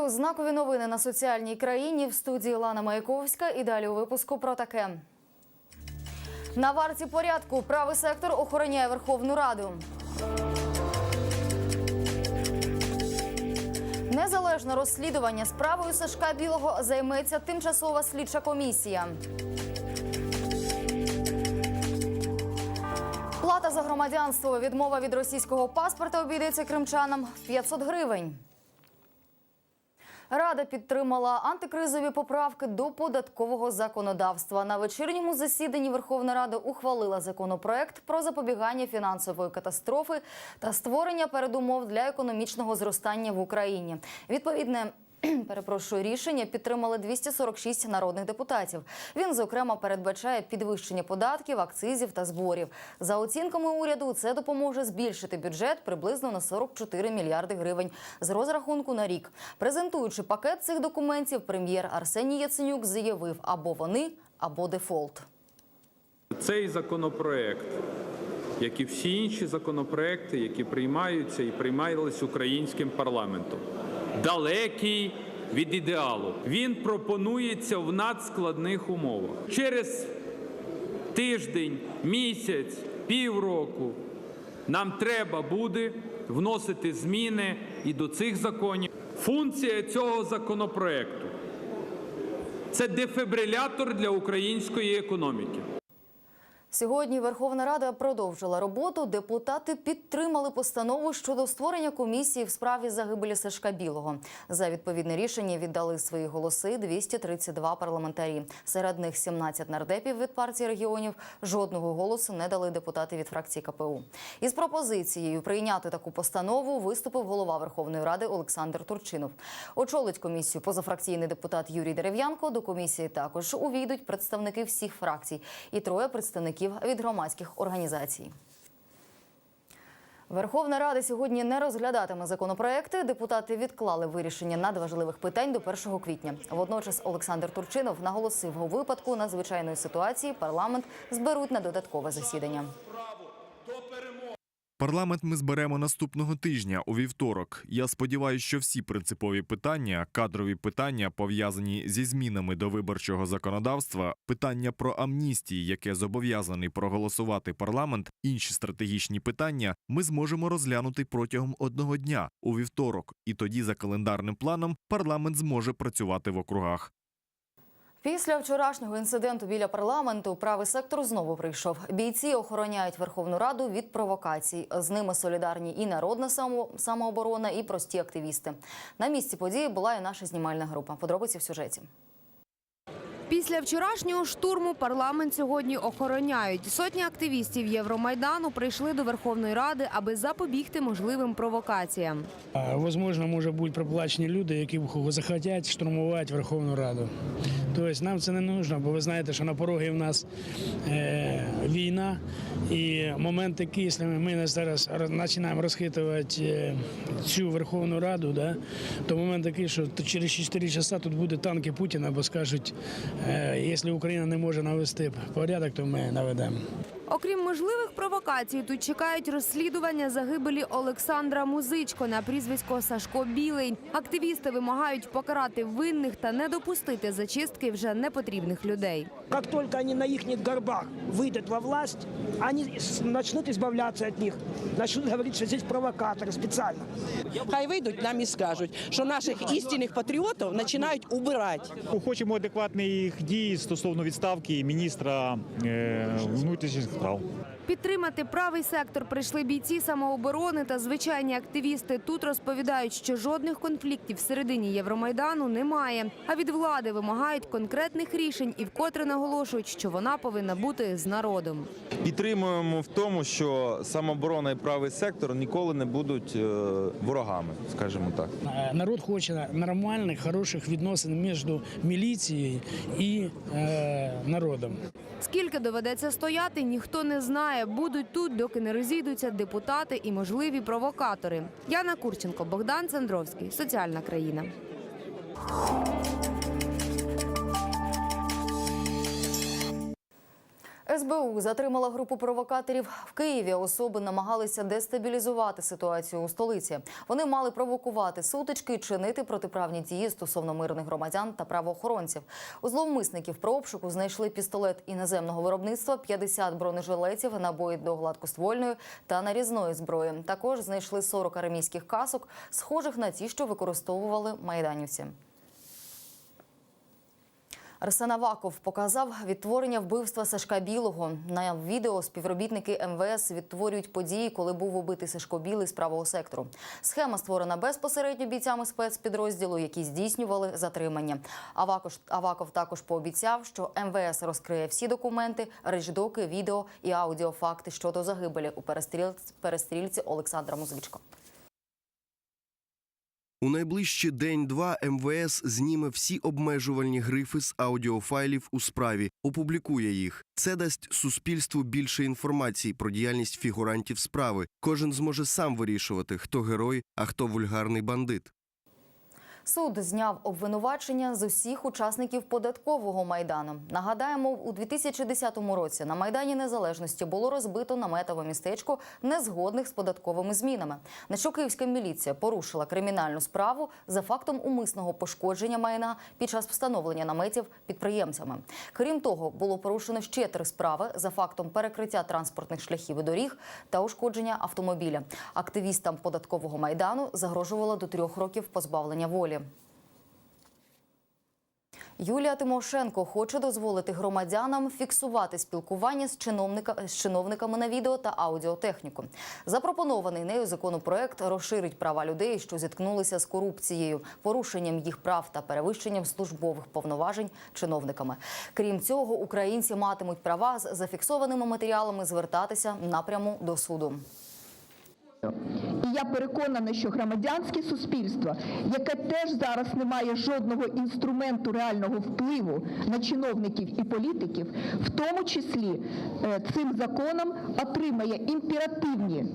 Вітаю знакові новини на соціальній країні в студії Лана Маяковська. І далі у випуску про таке. На варті порядку правий сектор охороняє Верховну Раду. Незалежне розслідування справою Сашка Білого займеться тимчасова слідча комісія. Плата за громадянство, відмова від російського паспорта обійдеться кримчанам в 500 гривень. Рада підтримала антикризові поправки до податкового законодавства. На вечірньому засіданні Верховна Рада ухвалила законопроект про запобігання фінансової катастрофи та створення передумов для економічного зростання в Україні. Відповідне. Перепрошую, рішення підтримали 246 народних депутатів. Він, зокрема, передбачає підвищення податків, акцизів та зборів. За оцінками уряду, це допоможе збільшити бюджет приблизно на 44 мільярди гривень з розрахунку на рік. Презентуючи пакет цих документів, прем'єр Арсеній Яценюк заявив: або вони, або дефолт. Цей законопроект, як і всі інші законопроекти, які приймаються і приймались українським парламентом, далекий від ідеалу. Він пропонується в надскладних умовах. Через тиждень, місяць, півроку нам треба буде вносити зміни і до цих законів. Функція цього законопроекту це дефібрилятор для української економіки. Сьогодні Верховна Рада продовжила роботу. Депутати підтримали постанову щодо створення комісії в справі загибелі Сашка Білого. За відповідне рішення віддали свої голоси 232 парламентарі. Серед них 17 нардепів від партії регіонів. Жодного голосу не дали депутати від фракції КПУ. Із пропозицією прийняти таку постанову виступив голова Верховної Ради Олександр Турчинов. Очолить комісію позафракційний депутат Юрій Дерев'янко. До комісії також увійдуть представники всіх фракцій і троє представників від громадських організацій. Верховна Рада сьогодні не розглядатиме законопроекти. Депутати відклали вирішення надважливих питань до 1 квітня. Водночас Олександр Турчинов наголосив, у випадку надзвичайної ситуації парламент зберуть на додаткове засідання. Парламент ми зберемо наступного тижня у вівторок. Я сподіваюся, що всі принципові питання, кадрові питання, пов'язані зі змінами до виборчого законодавства, питання про амністії, яке зобов'язаний проголосувати парламент, інші стратегічні питання, ми зможемо розглянути протягом одного дня у вівторок, і тоді за календарним планом парламент зможе працювати в округах. Після вчорашнього інциденту біля парламенту правий сектор знову прийшов. Бійці охороняють Верховну Раду від провокацій. З ними солідарні і народна самооборона, і прості активісти. На місці події була і наша знімальна група. Подробиці в сюжеті. Після вчорашнього штурму парламент сьогодні охороняють. Сотні активістів Євромайдану прийшли до Верховної Ради, аби запобігти можливим провокаціям. Возможно, може бути проплачені люди, які захотять штурмувати Верховну Раду. Тобто нам це не потрібно, бо ви знаєте, що на порогі в нас е, війна, і момент такий, якщо ми зараз починаємо розхитувати е, цю Верховну Раду, да, то момент такий, що через 4 часа тут буде танки Путіна, бо скажуть, якщо Україна не може навести порядок, то ми наведемо. Окрім можливих провокацій, тут чекають розслідування загибелі Олександра Музичко на прізвисько Сашко Білий. Активісти вимагають покарати винних та не допустити зачистки вже непотрібних людей. Как только они на их горбах выйдут во власть, они с- начнут избавляться от них. Начнут говорить, что здесь провокаторы специально. Хай вийдуть нам і скажуть, що наших істинних патріотів починають убирати. Хочемо адекватних дій стосовно відставки міністра е, внутрішніх Central. Підтримати правий сектор прийшли бійці самооборони та звичайні активісти. Тут розповідають, що жодних конфліктів всередині Євромайдану немає. А від влади вимагають конкретних рішень і вкотре наголошують, що вона повинна бути з народом. Підтримуємо в тому, що самооборона і правий сектор ніколи не будуть е, ворогами, скажімо так. Е, Народ хоче нормальних, хороших відносин між міліцією і е, народом. Скільки доведеться стояти, ніхто не знає. Будуть тут, доки не розійдуться депутати і можливі провокатори. Яна Курченко, Богдан Цендровський. Соціальна країна. СБУ затримала групу провокаторів в Києві. Особи намагалися дестабілізувати ситуацію у столиці. Вони мали провокувати сутички, чинити протиправні дії стосовно мирних громадян та правоохоронців. У зловмисників про обшуку знайшли пістолет іноземного виробництва, 50 бронежилетів, набої до гладкоствольної та нарізної зброї. Також знайшли 40 арамійських касок, схожих на ті, що використовували майданівці. Арсен Аваков показав відтворення вбивства Сашка Білого. На відео співробітники МВС відтворюють події, коли був убитий Сашко Білий з правого сектору. Схема створена безпосередньо бійцями спецпідрозділу, які здійснювали затримання. Аваков, Аваков також пообіцяв, що МВС розкриє всі документи, речдоки, відео і аудіофакти щодо загибелі у перестрілці, Олександра Музичко. У найближчі день-два МВС зніме всі обмежувальні грифи з аудіофайлів у справі, опублікує їх. Це дасть суспільству більше інформації про діяльність фігурантів справи. Кожен зможе сам вирішувати, хто герой, а хто вульгарний бандит. Суд зняв обвинувачення з усіх учасників податкового майдану. Нагадаємо, у 2010 році на майдані Незалежності було розбито наметове містечко незгодних з податковими змінами. На що київська міліція порушила кримінальну справу за фактом умисного пошкодження майна під час встановлення наметів підприємцями. Крім того, було порушено ще три справи за фактом перекриття транспортних шляхів і доріг та ушкодження автомобіля. Активістам податкового майдану загрожувало до трьох років позбавлення волі. Юлія Тимошенко хоче дозволити громадянам фіксувати спілкування з, чиновника, з чиновниками на відео та аудіотехніку. Запропонований нею законопроект розширить права людей, що зіткнулися з корупцією, порушенням їх прав та перевищенням службових повноважень чиновниками. Крім цього, українці матимуть права з зафіксованими матеріалами звертатися напряму до суду. І я переконана, що громадянське суспільство, яке теж зараз не має жодного інструменту реального впливу на чиновників і політиків, в тому числі е, цим законом отримає імперативні,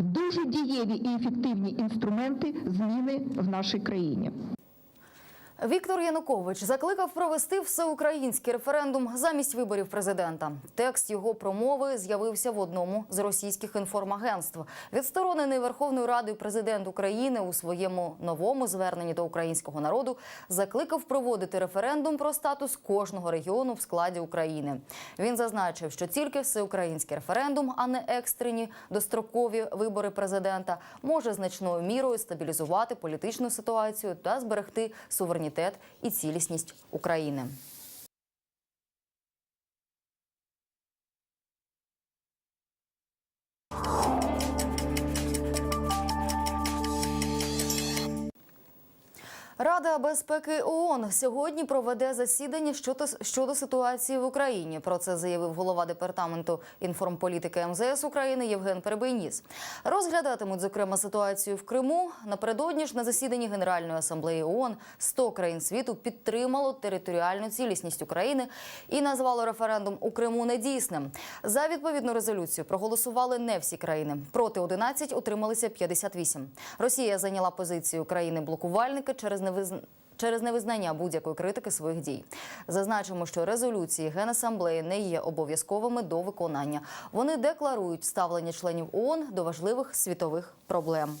дуже дієві і ефективні інструменти зміни в нашій країні. Віктор Янукович закликав провести всеукраїнський референдум замість виборів президента. Текст його промови з'явився в одному з російських інформагентств. Відсторонений Верховною Радою президент України у своєму новому зверненні до українського народу закликав проводити референдум про статус кожного регіону в складі України. Він зазначив, що тільки всеукраїнський референдум, а не екстрені дострокові вибори президента, може значною мірою стабілізувати політичну ситуацію та зберегти суверенітет і цілісність України. Рада безпеки ООН сьогодні проведе засідання щодо, щодо ситуації в Україні. Про це заявив голова департаменту інформполітики МЗС України Євген Перебийніс. Розглядатимуть зокрема ситуацію в Криму. Напередодні ж на засіданні Генеральної асамблеї ООН 100 країн світу підтримало територіальну цілісність України і назвало референдум у Криму недійсним. За відповідну резолюцію проголосували не всі країни. Проти 11 утрималися 58. Росія зайняла позицію країни-блокувальника через невизн... через невизнання будь-якої критики своїх дій. Зазначимо, що резолюції Генасамблеї не є обов'язковими до виконання. Вони декларують ставлення членів ООН до важливих світових проблем.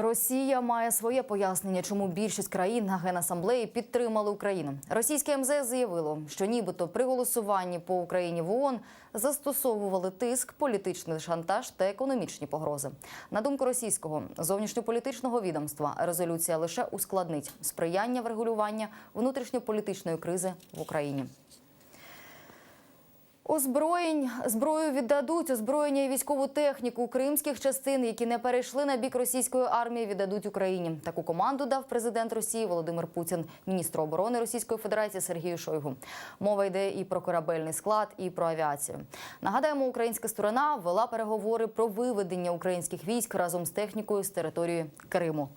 Росія має своє пояснення, чому більшість країн на генасамблеї підтримали Україну. Російське МЗС заявило, що нібито при голосуванні по Україні в ООН застосовували тиск, політичний шантаж та економічні погрози. На думку російського зовнішньополітичного відомства, резолюція лише ускладнить сприяння врегулювання внутрішньополітичної кризи в Україні. Озброєнь зброю віддадуть озброєння і військову техніку кримських частин, які не перейшли на бік російської армії, віддадуть Україні. Таку команду дав президент Росії Володимир Путін, міністру оборони Російської Федерації Сергію Шойгу. Мова йде і про корабельний склад, і про авіацію. Нагадаємо, українська сторона вела переговори про виведення українських військ разом з технікою з території Криму.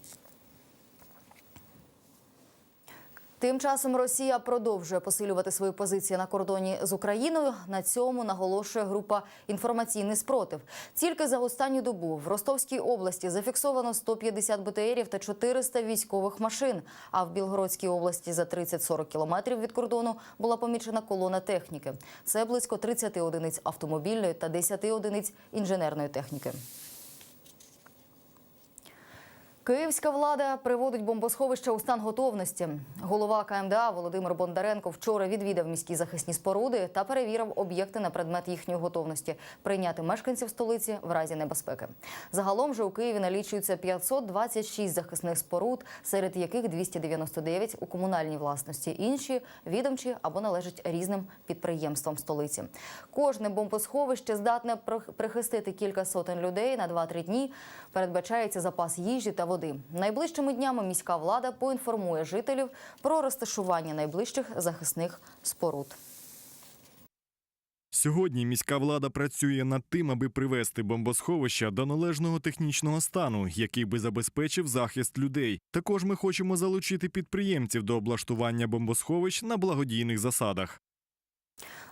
Тим часом Росія продовжує посилювати свої позиції на кордоні з Україною. На цьому наголошує група інформаційний спротив. Тільки за останню добу в Ростовській області зафіксовано 150 БТРів та 400 військових машин. А в Білгородській області за 30-40 кілометрів від кордону була помічена колона техніки. Це близько 30 одиниць автомобільної та 10 одиниць інженерної техніки. Київська влада приводить бомбосховище у стан готовності. Голова КМДА Володимир Бондаренко вчора відвідав міські захисні споруди та перевірив об'єкти на предмет їхньої готовності прийняти мешканців столиці в разі небезпеки. Загалом же у Києві налічується 526 захисних споруд, серед яких 299 у комунальній власності, інші відомчі або належать різним підприємствам столиці. Кожне бомбосховище здатне прих- прихистити кілька сотень людей на 2-3 дні. Передбачається запас їжі та води. Найближчими днями міська влада поінформує жителів про розташування найближчих захисних споруд. Сьогодні міська влада працює над тим, аби привести бомбосховища до належного технічного стану, який би забезпечив захист людей. Також ми хочемо залучити підприємців до облаштування бомбосховищ на благодійних засадах.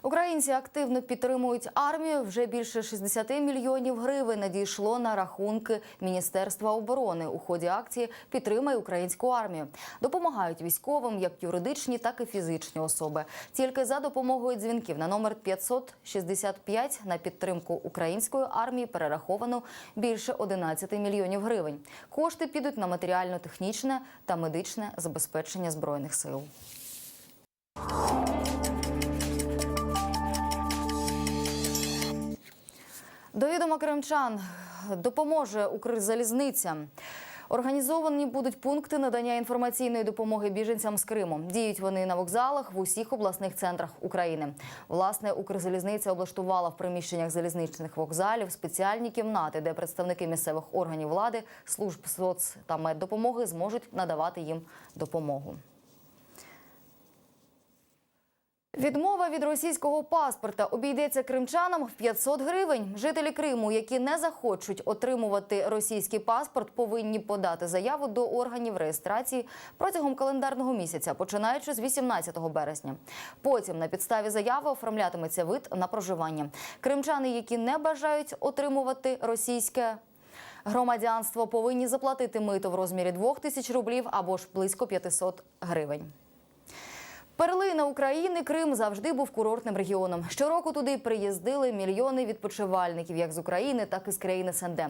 Українці активно підтримують армію. Вже більше 60 мільйонів гривень надійшло на рахунки Міністерства оборони у ході акції Підтримай українську армію. Допомагають військовим як юридичні, так і фізичні особи. Тільки за допомогою дзвінків на номер 565 на підтримку української армії перераховано більше 11 мільйонів гривень. Кошти підуть на матеріально-технічне та медичне забезпечення збройних сил. До відома кримчан допоможе Укрзалізниця. Організовані будуть пункти надання інформаційної допомоги біженцям з Криму. Діють вони на вокзалах в усіх обласних центрах України. Власне, Укрзалізниця облаштувала в приміщеннях залізничних вокзалів спеціальні кімнати, де представники місцевих органів влади, служб соц та меддопомоги зможуть надавати їм допомогу. Відмова від російського паспорта обійдеться кримчанам в 500 гривень. Жителі Криму, які не захочуть отримувати російський паспорт, повинні подати заяву до органів реєстрації протягом календарного місяця, починаючи з 18 березня. Потім на підставі заяви оформлятиметься вид на проживання. Кримчани, які не бажають отримувати російське громадянство, повинні заплатити мито в розмірі 2 тисяч рублів або ж близько 500 гривень. Перлина України Крим завжди був курортним регіоном. Щороку туди приїздили мільйони відпочивальників, як з України, так і з країн СНД.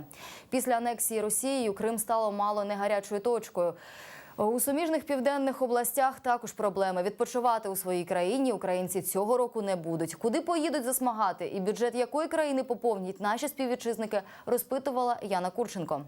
Після анексії Росією Крим стало мало не гарячою точкою. У суміжних південних областях також проблеми. Відпочивати у своїй країні українці цього року не будуть. Куди поїдуть засмагати і бюджет якої країни поповнять наші співвітчизники, розпитувала Яна Курченко.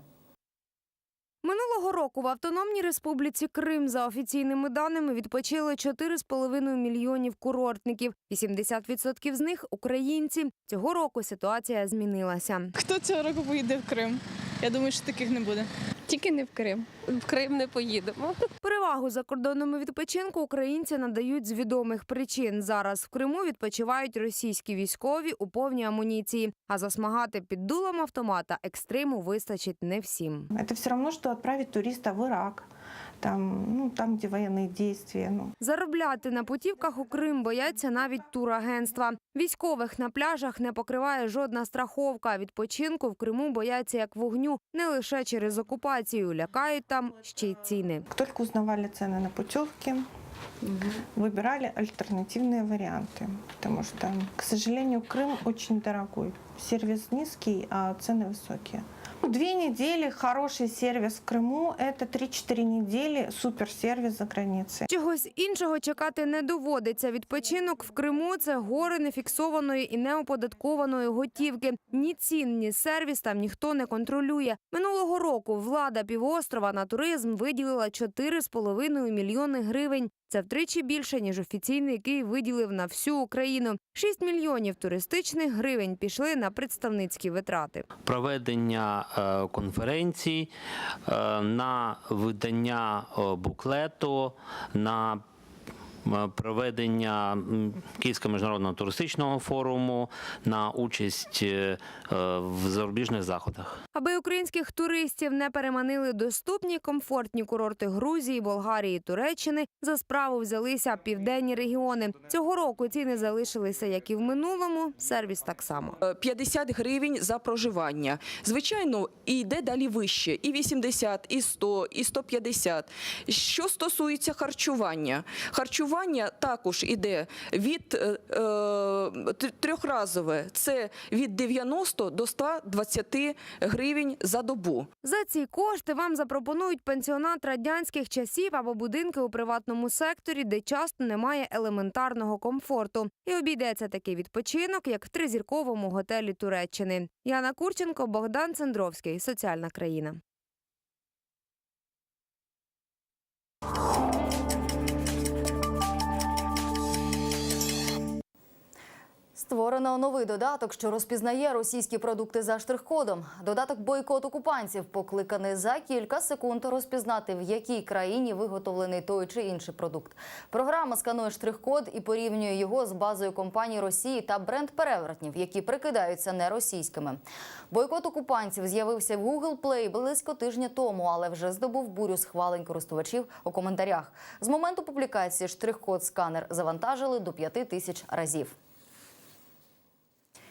Минулого року в Автономній Республіці Крим за офіційними даними відпочили 4,5 мільйонів курортників. 80% з них українці. Цього року ситуація змінилася. Хто цього року поїде в Крим? Я думаю, що таких не буде. Тільки не в Крим. В Крим не поїдемо. Перевагу закордонному відпочинку українці надають з відомих причин. Зараз в Криму відпочивають російські військові у повній амуніції. А засмагати під дулом автомата екстриму вистачить не всім. Це все одно, що відправити туриста в Ирак, там, ну, там где военные действия. Ну. Заробляти на путівках у Крим бояться навіть турагентства. Військових на пляжах не покриває жодна страховка. Відпочинку в Криму бояться як вогню не лише через окупацію, лякають там ще й ціни. Как только узнавали цены на путевки, выбирали альтернативные варианты, потому что, к сожалению, Крым очень дорогой. Сервис низкий, а цены высокие. Две недели хороший сервис в Крыму – это 3-4 недели суперсервис за границей. Чогось іншого чекати не доводиться. Відпочинок в Криму це гори нефіксованої і неоподаткованої готівки. Ні цін, ні сервіс там ніхто не контролює. Минулого року влада півострова на туризм виділила 4,5 мільйони гривень. Це втричі більше, ніж офіційний Київ виділив на всю Україну. 6 мільйонів туристичних гривень пішли на представницькі витрати. проведення е, конференцій, е, на видання е, буклету, на проведення Київського міжнародного туристичного форуму, на участь е, е, в зарубіжних заходах. Аби українських туристів не переманили доступні комфортні курорти Грузії, Болгарії, Туреччини, за справу взялися південні регіони. Цього року ціни залишилися як і в минулому. Сервіс так само. 50 гривень за проживання. Звичайно, і йде далі вище, і 80, і 100, і 150. Що стосується харчування, харчування також іде від е, е, трьохразове, це від 90 до 120 гривень за добу. За ці кошти вам запропонують пенсіонат радянських часів або будинки у приватному секторі, де часто немає елементарного комфорту. І обійдеться такий відпочинок, як в тризірковому готелі Туреччини. Яна Курченко, Богдан Цендровський. Соціальна країна. Створено новий додаток, що розпізнає російські продукти за штрих-кодом. Додаток бойкот окупантів покликаний за кілька секунд розпізнати, в якій країні виготовлений той чи інший продукт. Програма сканує штрих-код і порівнює його з базою компаній Росії та бренд-перевертнів, які прикидаються неросійськими. Бойкот окупантів з'явився в Google Play близько тижня тому, але вже здобув бурю схвалень користувачів у коментарях. З моменту публікації штрих-код сканер завантажили до п'яти тисяч разів.